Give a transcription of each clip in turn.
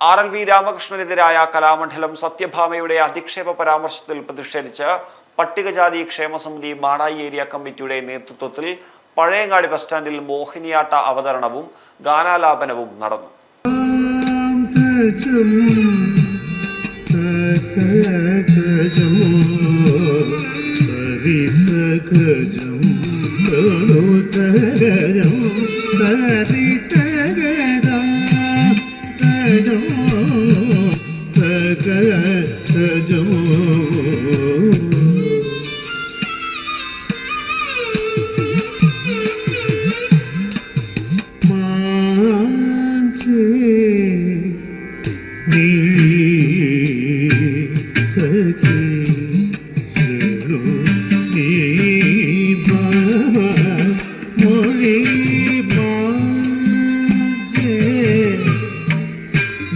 R L V രാമകൃഷ്ണനെതിരായ കലാമണ്ഡലം സത്യഭാമയുടെ അധിക്ഷേപ പരാമർശത്തിൽ പ്രതിഷേധിച്ച് പട്ടികജാതി ക്ഷേമസമിതി മാടായി ഏരിയ കമ്മിറ്റിയുടെ നേതൃത്വത്തിൽ പഴയങ്ങാടി ബസ് സ്റ്റാൻഡിൽ മോഹിനിയാട്ട അവതരണവും ഗാനാലാപനവും നടന്നു. തജം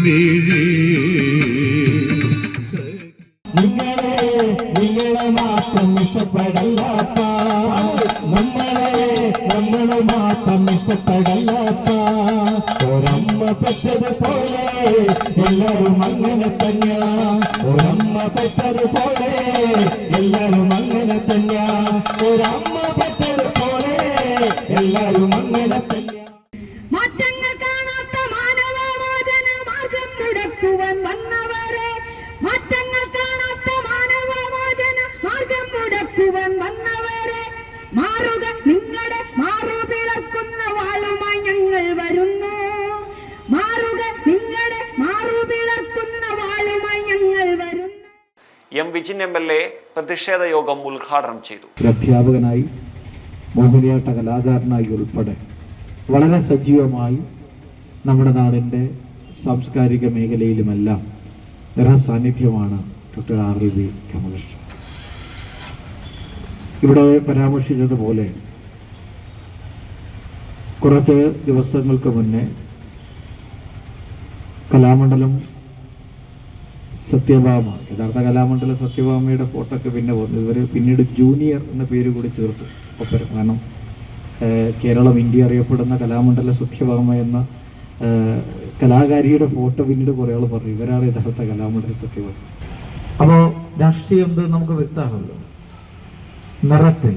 സഖി നിങ്ങളെ നിങ്ങളെ മാത്രം ഇഷ്ടപ്പെടല്ലാത്ത ഒരമ്മ പെറ്റതുപോലെ എല്ലാരും അങ്ങനെ തന്നെ ഒരമ്മ പെറ്റതുപോലെ എല്ലാരും അങ്ങനെ തന്നെ ഒരമ്മ പെറ്റതുപോലെ എല്ലാരും അങ്ങനെ തന്നെ M Vijin M L A പ്രതിഷേധ യോഗം ഉദ്ഘാടനം ചെയ്തു. അധ്യാപകനായി മോഹിനിയാട്ട കലാകാരനായി ഉൾപ്പെടെ വളരെ സജീവമായി നമ്മുടെ നാടിന്റെ സാംസ്കാരിക മേഖലയിലുമെല്ലാം നിറസാന്നിധ്യമാണ് doctor R L V Ramakrishnan ഇവിടെ പരാമർശിച്ചതുപോലെ കുറച്ച് ദിവസങ്ങൾക്ക് മുന്നേ കലാമണ്ഡലം സത്യഭാമ യഥാർത്ഥ കലാമണ്ഡലം സത്യഭാമയുടെ ഫോട്ടോ ഒക്കെ പിന്നെ വന്നു. ഇവർ പിന്നീട് ജൂനിയർ എന്ന പേര് കൂടി ചേർത്തു. ഒപ്പരം. കാരണം കേരളം ഇന്ത്യ അറിയപ്പെടുന്ന കലാമണ്ഡല സത്യഭാമ എന്ന കലാകാരിയുടെ ഫോട്ടോ പിന്നീട് കുറേ ആൾ പറഞ്ഞു. ഇവരാണ് യഥാർത്ഥ കലാമണ്ഡല സത്യഭാമ. അപ്പോൾ രാഷ്ട്രീയം എന്ത് നമുക്ക് വ്യക്തമാണല്ലോ. നിറത്തിൽ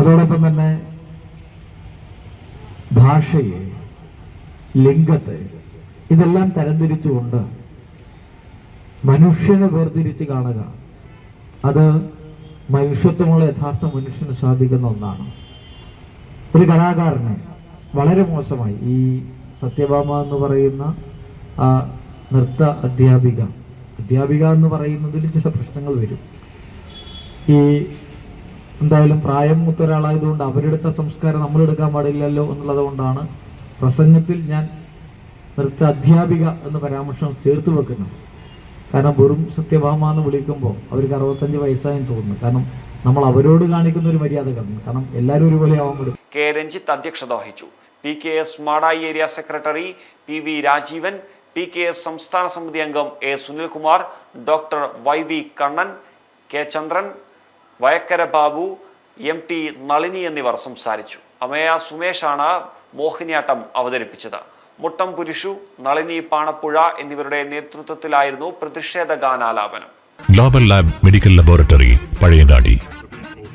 അതോടൊപ്പം തന്നെ ഭാഷയെ ലിംഗത്തെ ഇതെല്ലാം തരംതിരിച്ചുകൊണ്ട് മനുഷ്യനെ വേർതിരിച്ച് കാണുക. അത് മനുഷ്യത്വമുള്ള യഥാർത്ഥ മനുഷ്യന് സാധിക്കുന്ന ഒന്നാണ്. ഒരു കലാകാരനെ വളരെ മോശമായി ഈ സത്യഭാമ എന്ന് പറയുന്ന ആ നൃത്ത അധ്യാപിക അധ്യാപിക എന്ന് പറയുന്നതിൽ ചില പ്രശ്നങ്ങൾ വരും. ഈ എന്തായാലും പ്രായം മുത്തൊരാളായതുകൊണ്ട് അവരെടുത്ത സംസ്കാരം നമ്മൾ എടുക്കാൻ പാടില്ലല്ലോ എന്നുള്ളത് കൊണ്ടാണ് പ്രസംഗത്തിൽ ഞാൻ നൃത്ത അധ്യാപിക എന്ന് പരാമർശം ചേർത്ത് വെക്കുന്നത്. കാരണം വെറും സത്യഭാമ എന്ന് വിളിക്കുമ്പോൾ അവർക്ക് അറുപത്തഞ്ച് വയസ്സായെന്ന് തോന്നുന്നു. കാരണം നമ്മൾ അവരോട് കാണിക്കുന്ന ഒരു മര്യാദ കാണുന്നു കാരണം എല്ലാവരും ഒരുപോലെ ആവാൻ പറ്റും. കെ രഞ്ജിത്ത് അധ്യക്ഷത വഹിച്ചു. P K S Madayi area secretary P V Rajeevan P K S സംസ്ഥാന സമിതി അംഗം A Sunilkumar doctor Y V Kannan K Chandran Vayakkara Babu M T Nalini എന്നിവർ സംസാരിച്ചു. അമയ സുമേഷാണ് മോഹിനിയാട്ടം അവതരിപ്പിച്ചത്. മുട്ടം പുരിഷു നളിനി പാണപ്പുഴ എന്നിവരുടെ നേതൃത്വത്തിലായിരുന്നു പ്രതിഷേധ ഗാനാലാപനം. Global lab medical laboratory Pazhayangadi.